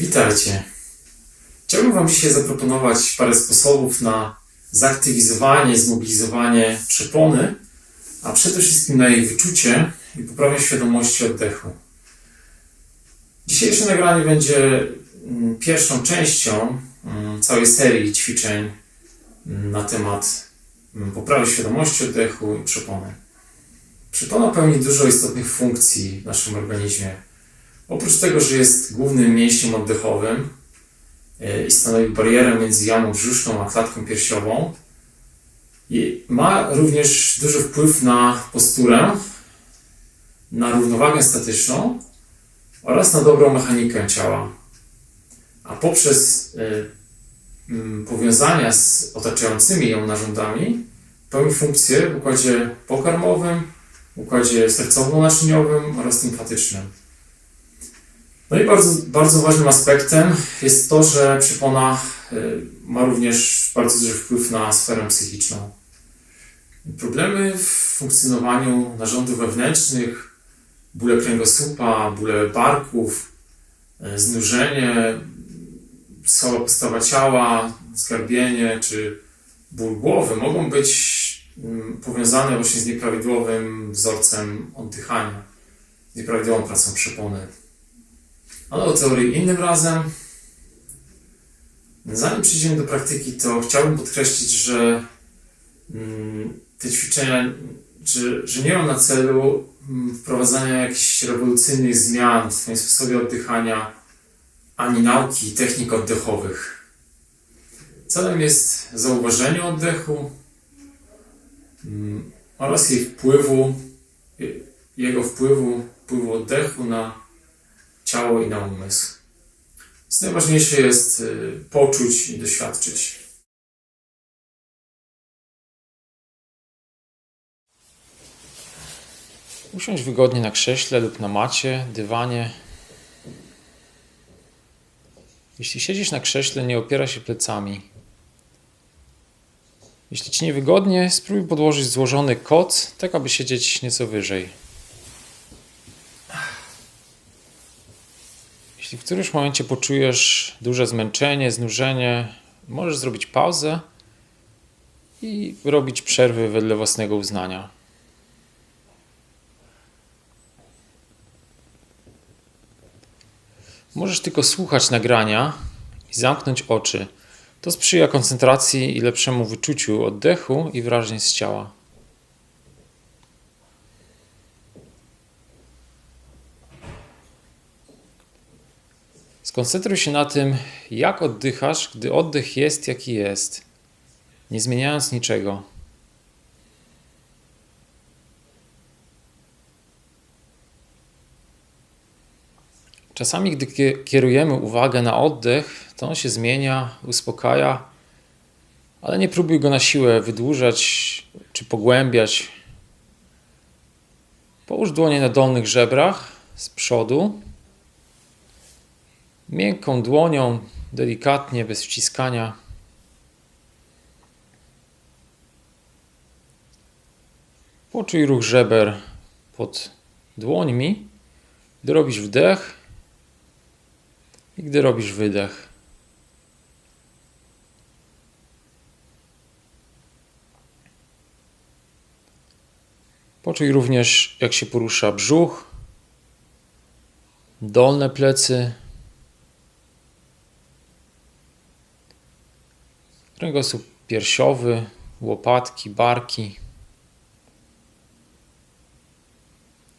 Witajcie. Chciałbym Wam dzisiaj zaproponować parę sposobów na zaktywizowanie, zmobilizowanie przepony, a przede wszystkim na jej wyczucie i poprawę świadomości oddechu. Dzisiejsze nagranie będzie mm, pierwszą częścią mm, całej serii ćwiczeń mm, na temat poprawy świadomości oddechu i przepony. Przepona pełni dużo istotnych funkcji w naszym organizmie. Oprócz tego, że jest głównym mięśniem oddechowym e, i stanowi barierę między jamą brzuszną a klatką piersiową, ma również duży wpływ na posturę, na równowagę statyczną oraz na dobrą mechanikę ciała. A poprzez e, powiązania z otaczającymi ją narządami pełni funkcję w układzie pokarmowym, układzie sercowo-naczyniowym oraz limfatycznym. No i bardzo, bardzo ważnym aspektem jest to, że przypona y, ma również bardzo duży wpływ na sferę psychiczną. Problemy w funkcjonowaniu narządów wewnętrznych, bóle kręgosłupa, bóle barków, y, znużenie, słaba postawa ciała, zgarbienie czy ból głowy mogą być mm, powiązane właśnie z nieprawidłowym wzorcem oddychania, nieprawidłową pracą przepony. Ale o teorii innym razem. Zanim przejdziemy do praktyki, to chciałbym podkreślić, że mm, te ćwiczenia, że, że nie mam na celu mm, wprowadzania jakichś rewolucyjnych zmian w swoim sposobie oddychania, ani nauki technik oddechowych. Celem jest zauważenie oddechu mm, oraz jej wpływu, jego wpływu, wpływu oddechu na ciało i na umysł. Więc najważniejsze jest y, poczuć i doświadczyć. Usiądź wygodnie na krześle lub na macie, dywanie. Jeśli siedzisz na krześle, nie opiera się plecami. Jeśli ci niewygodnie, spróbuj podłożyć złożony koc, tak aby siedzieć nieco wyżej. Jeśli w którymś momencie poczujesz duże zmęczenie, znużenie, możesz zrobić pauzę i robić przerwy wedle własnego uznania. Możesz tylko słuchać nagrania i zamknąć oczy. To sprzyja koncentracji i lepszemu wyczuciu oddechu i wrażeń z ciała. Skoncentruj się na tym, jak oddychasz, gdy oddech jest jaki jest, nie zmieniając niczego. Czasami, gdy kie- kierujemy uwagę na oddech, to on się zmienia, uspokaja, ale nie próbuj go na siłę wydłużać czy pogłębiać. Połóż dłonie na dolnych żebrach z przodu miękką dłonią, delikatnie, bez wciskania. Poczuj ruch żeber pod dłońmi, gdy robisz wdech i gdy robisz wydech. Poczuj również, jak się porusza brzuch, dolne plecy, kręgosłup piersiowy, łopatki, barki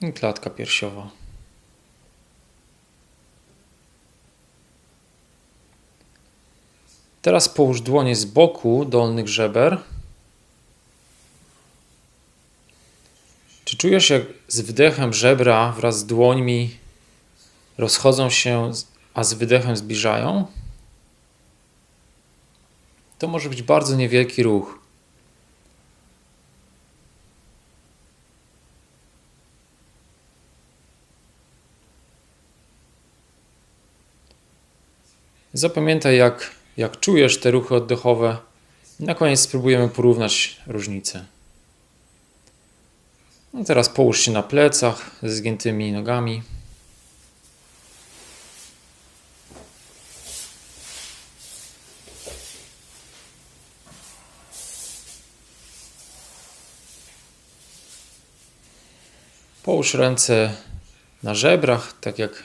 i klatka piersiowa. Teraz połóż dłonie z boku dolnych żeber. Czy czujesz, jak z wdechem żebra wraz z dłońmi rozchodzą się, a z wydechem zbliżają? To może być bardzo niewielki ruch. Zapamiętaj, jak, jak czujesz te ruchy oddechowe. Na koniec spróbujemy porównać różnice. No teraz połóż się na plecach ze zgiętymi nogami. Połóż ręce na żebrach, tak jak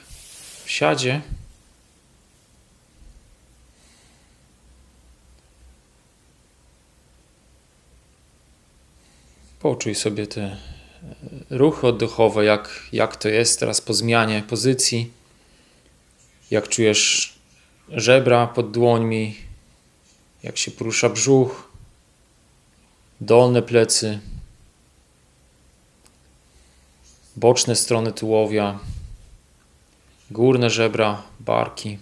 w siadzie. Poczuj sobie te e, ruchy oddechowe, jak, jak to jest teraz po zmianie pozycji. Jak czujesz żebra pod dłońmi, jak się porusza brzuch, dolne plecy, boczne strony tułowia, górne żebra, barki.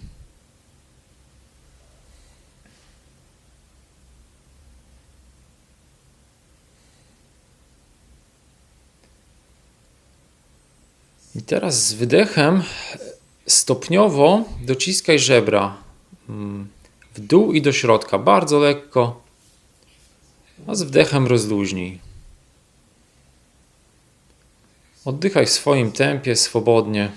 I teraz z wydechem stopniowo dociskaj żebra mm, w dół i do środka, bardzo lekko, a z wdechem rozluźnij. Oddychaj w swoim tempie, swobodnie.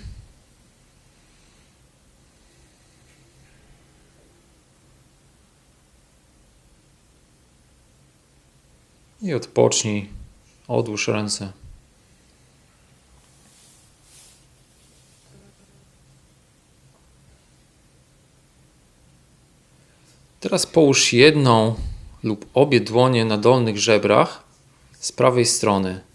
I odpocznij, odłóż ręce. Teraz połóż jedną lub obie dłonie na dolnych żebrach z prawej strony.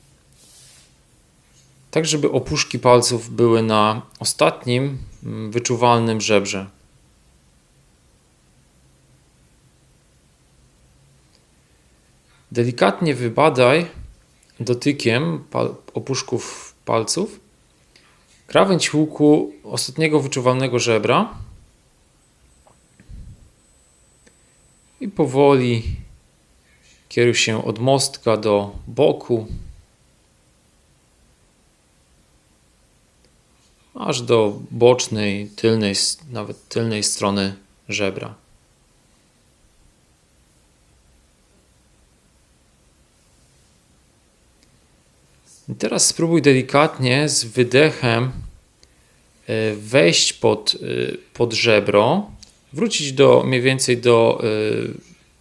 Tak, żeby opuszki palców były na ostatnim mm, wyczuwalnym żebrze. Delikatnie wybadaj dotykiem opuszków palców krawędź łuku ostatniego wyczuwalnego żebra i powoli kieruj się od mostka do boku, aż do bocznej, tylnej, nawet tylnej strony żebra. I teraz spróbuj delikatnie z wydechem e, wejść pod, e, pod żebro wrócić do mniej więcej do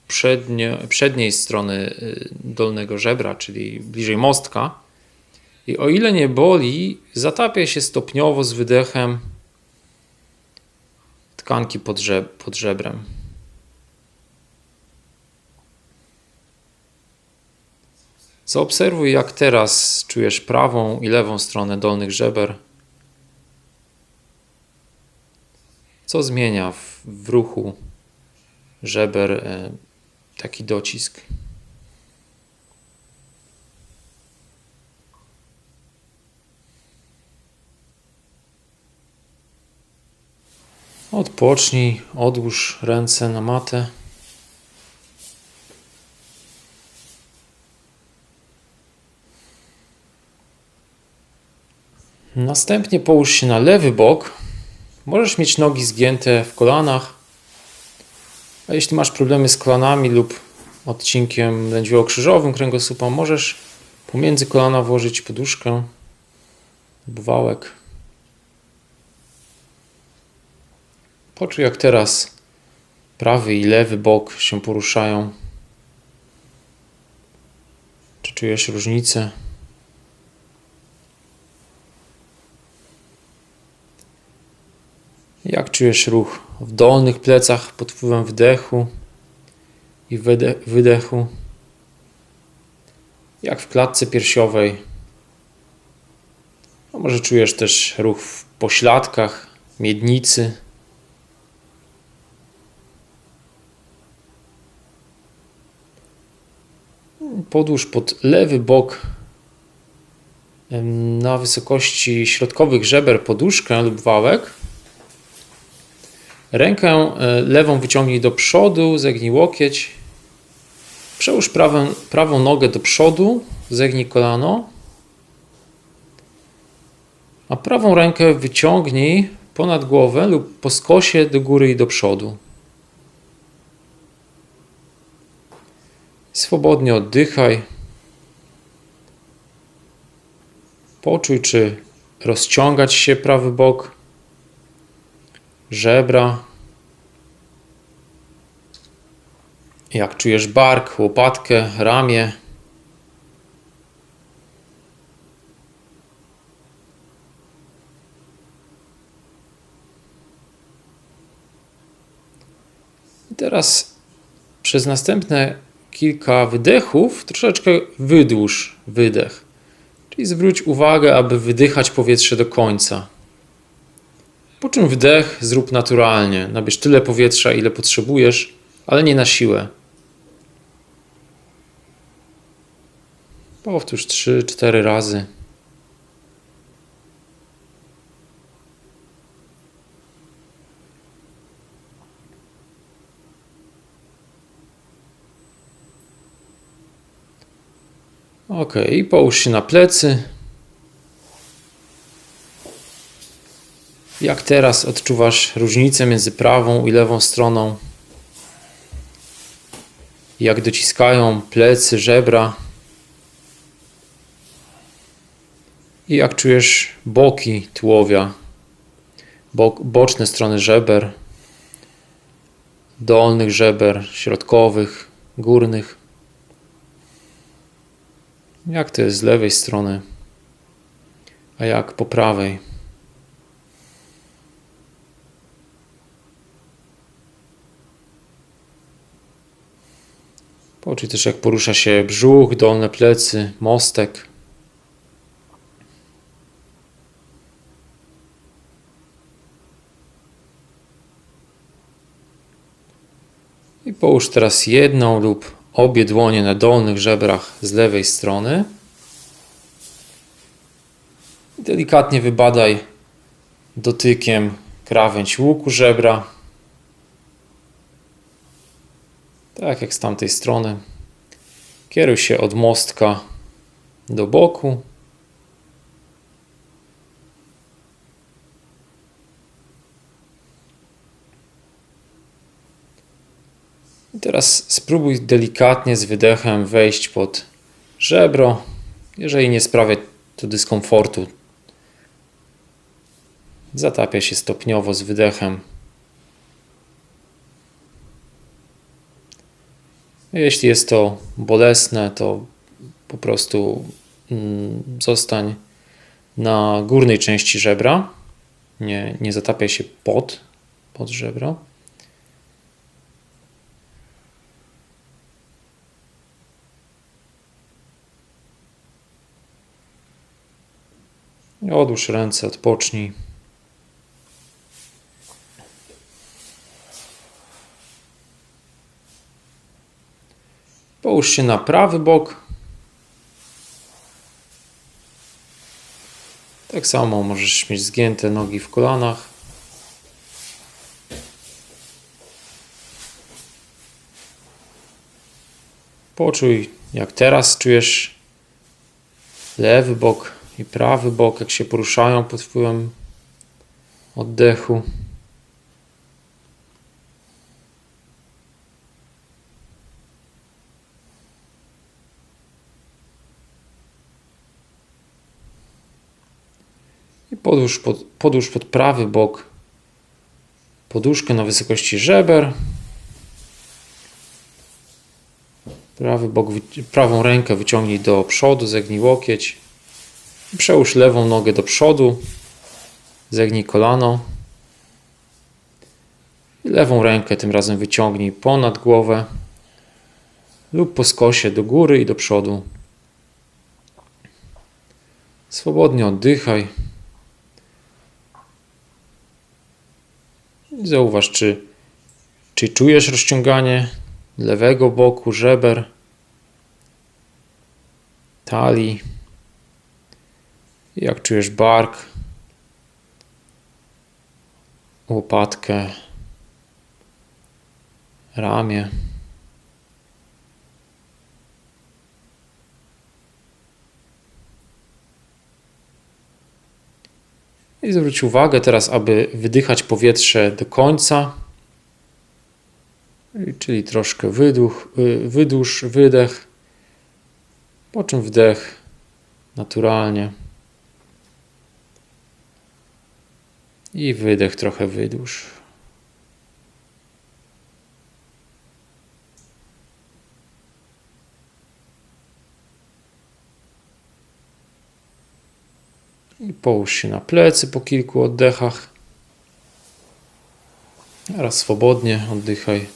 przednie, przedniej strony dolnego żebra, czyli bliżej mostka. I o ile nie boli, zatapia się stopniowo z wydechem tkanki pod, żeb pod żebrem. Zaobserwuj, jak teraz czujesz prawą i lewą stronę dolnych żeber. co zmienia w, w ruchu żeber e, taki docisk. Odpocznij, odłóż ręce na matę. Następnie połóż się na lewy bok Możesz mieć nogi zgięte w kolanach, a jeśli masz problemy z kolanami lub odcinkiem lędźwiowo-krzyżowym kręgosłupa, możesz pomiędzy kolana włożyć poduszkę lub wałek. Poczuj jak teraz prawy i lewy bok się poruszają. Czy czujesz różnicę? Jak czujesz ruch w dolnych plecach pod wpływem wdechu i wydechu? Jak w klatce piersiowej? A może czujesz też ruch w pośladkach, miednicy? Podłóż pod lewy bok na wysokości środkowych żeber poduszkę lub wałek Rękę e, lewą wyciągnij do przodu, zegnij łokieć. Przełóż prawą, prawą nogę do przodu, zegnij kolano. A prawą rękę wyciągnij ponad głowę lub po skosie do góry i do przodu. Swobodnie oddychaj. Poczuj, czy rozciągać się prawy bok, żebra. Jak czujesz bark, łopatkę, ramię. Teraz przez następne kilka wydechów troszeczkę wydłuż wydech. Czyli zwróć uwagę, aby wydychać powietrze do końca. Po czym wdech zrób naturalnie. Nabierz tyle powietrza, ile potrzebujesz, ale nie na siłę. Powtórz 3-4 razy. Ok, połóż się na plecy. Jak teraz odczuwasz różnicę między prawą i lewą stroną? Jak dociskają plecy, żebra? I jak czujesz boki tułowia, boczne strony żeber, dolnych żeber, środkowych, górnych? Jak to jest z lewej strony, a jak po prawej? Poczuj też, jak porusza się brzuch, dolne plecy, mostek. I połóż teraz jedną lub obie dłonie na dolnych żebrach z lewej strony. Delikatnie wybadaj dotykiem krawędź łuku żebra. Tak jak z tamtej strony. Kieruj się od mostka do boku. I teraz spróbuj delikatnie z wydechem wejść pod żebro. Jeżeli nie sprawia to dyskomfortu, zatapia się stopniowo z wydechem. Jeśli jest to bolesne, to po prostu mm, zostań na górnej części żebra. Nie, nie zatapiaj się pod, pod żebro. Odłóż ręce, odpocznij. Połóż się na prawy bok. Tak samo możesz mieć zgięte nogi w kolanach. Poczuj, jak teraz czujesz lewy bok i prawy bok, jak się poruszają pod wpływem oddechu. I podłóż pod, podłóż pod prawy bok poduszkę na wysokości żeber. Prawy bok, prawą rękę wyciągnij do przodu, zegnij łokieć. Przełóż lewą nogę do przodu, zegnij kolano. Lewą rękę tym razem wyciągnij ponad głowę lub po skosie do góry i do przodu. Swobodnie oddychaj. I Zauważ, czy, czy czujesz rozciąganie lewego boku żeber, talii. Jak czujesz bark, łopatkę, ramię. I zwróć uwagę teraz, aby wydychać powietrze do końca. Czyli troszkę wyduch, y, wydłuż wydech, po czym wdech naturalnie. I wydech trochę wydłuż. I połóż się na plecy po kilku oddechach. Raz swobodnie oddychaj.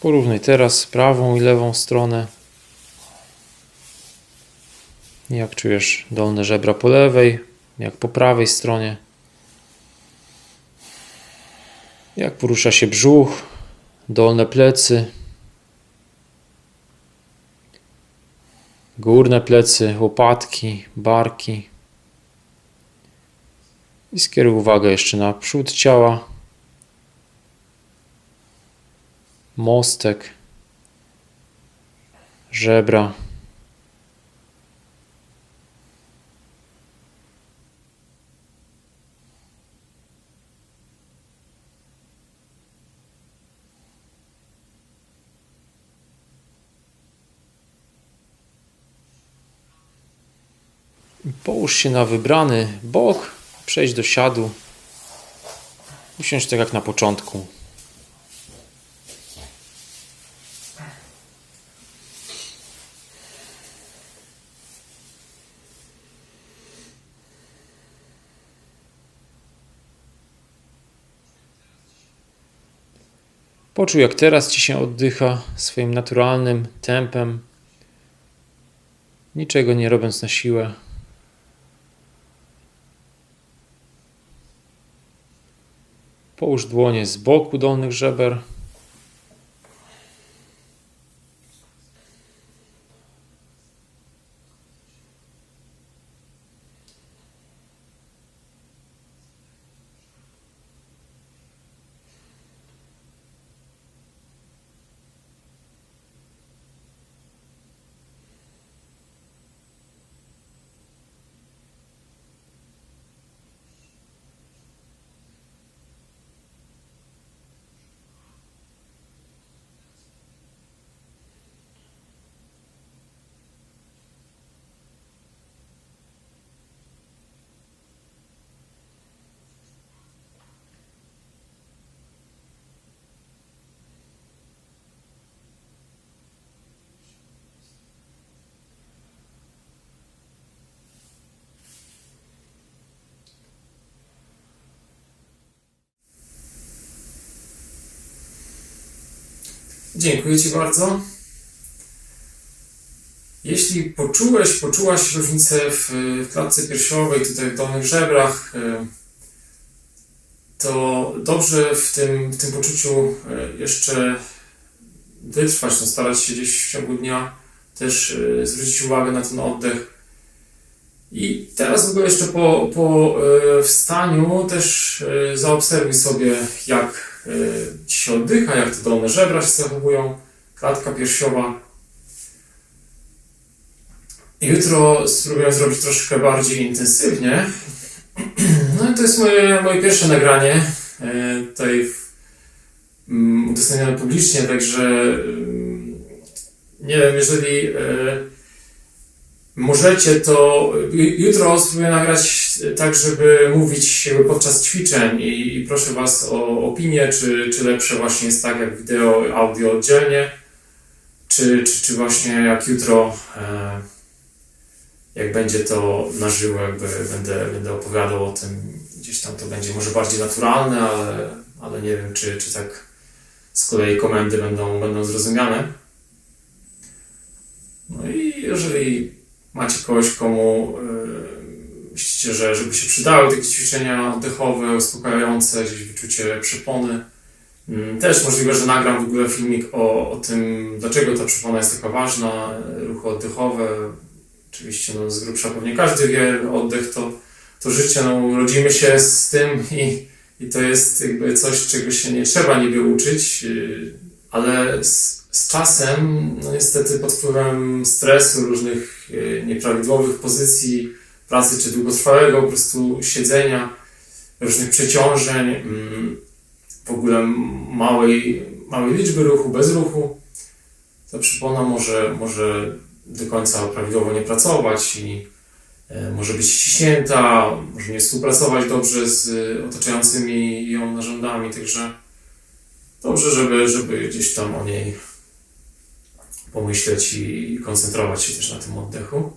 Porównaj teraz prawą i lewą stronę. Jak czujesz dolne żebra po lewej, jak po prawej stronie. Jak porusza się brzuch, dolne plecy, górne plecy, łopatki, barki. I skieruj uwagę jeszcze na przód ciała, mostek, żebra. Połóż się na wybrany bok, przejdź do siadu. Usiądź tak jak na początku. Poczuj, jak teraz ci się oddycha swoim naturalnym tempem, niczego nie robiąc na siłę. Połóż dłonie z boku dolnych żeber. Dziękuję Ci bardzo. Jeśli poczułeś, poczułaś różnicę w, w klatce piersiowej, tutaj w dolnych żebrach, e, to dobrze w tym, w tym poczuciu e, jeszcze wytrwać, no starać się gdzieś w ciągu dnia też zwrócić uwagę na ten oddech. I teraz w ogóle jeszcze po, po wstaniu też zaobserwuj sobie, jak ci się oddycha, jak te dolne żebra się zachowują, klatka piersiowa. Jutro spróbuję zrobić troszkę bardziej intensywnie. No i to jest moje, moje pierwsze nagranie e, tutaj mm, udostępnione publicznie, także mm, nie wiem, jeżeli e, możecie, to ju- jutro spróbuję nagrać tak, żeby mówić podczas ćwiczeń i, i proszę Was o opinię, czy, czy lepsze właśnie jest tak jak wideo, audio oddzielnie, czy, czy, czy właśnie jak jutro, e, jak będzie to na żywo, jakby będę, będę opowiadał o tym, gdzieś tam to będzie może bardziej naturalne, ale, ale nie wiem, czy, czy tak z kolei komendy będą, będą zrozumiane. No i jeżeli macie kogoś, komu yy, myślicie, że żeby się przydały takie ćwiczenia oddechowe, uspokajające, gdzieś wyczucie przepony, mm, też możliwe, że nagram w ogóle filmik o, o tym, dlaczego ta przepona jest taka ważna, e, ruchy oddechowe. Oczywiście no, z grubsza pewnie każdy wie, oddech to, to życie, no, urodzimy się z tym i, i to jest jakby coś, czego się nie trzeba niby uczyć, yy, ale z czasem, no niestety pod wpływem stresu, różnych e, nieprawidłowych pozycji pracy, czy długotrwałego po prostu siedzenia, różnych przeciążeń, mm, w ogóle małej, małej liczby ruchu, bez ruchu, ta przypona może, może do końca prawidłowo nie pracować i e, może być ściśnięta, może nie współpracować dobrze z e, otaczającymi ją narządami, także dobrze, żeby, żeby gdzieś tam o niej pomyśleć i koncentrować się też na tym oddechu.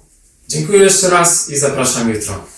Dziękuję jeszcze raz i zapraszam jutro.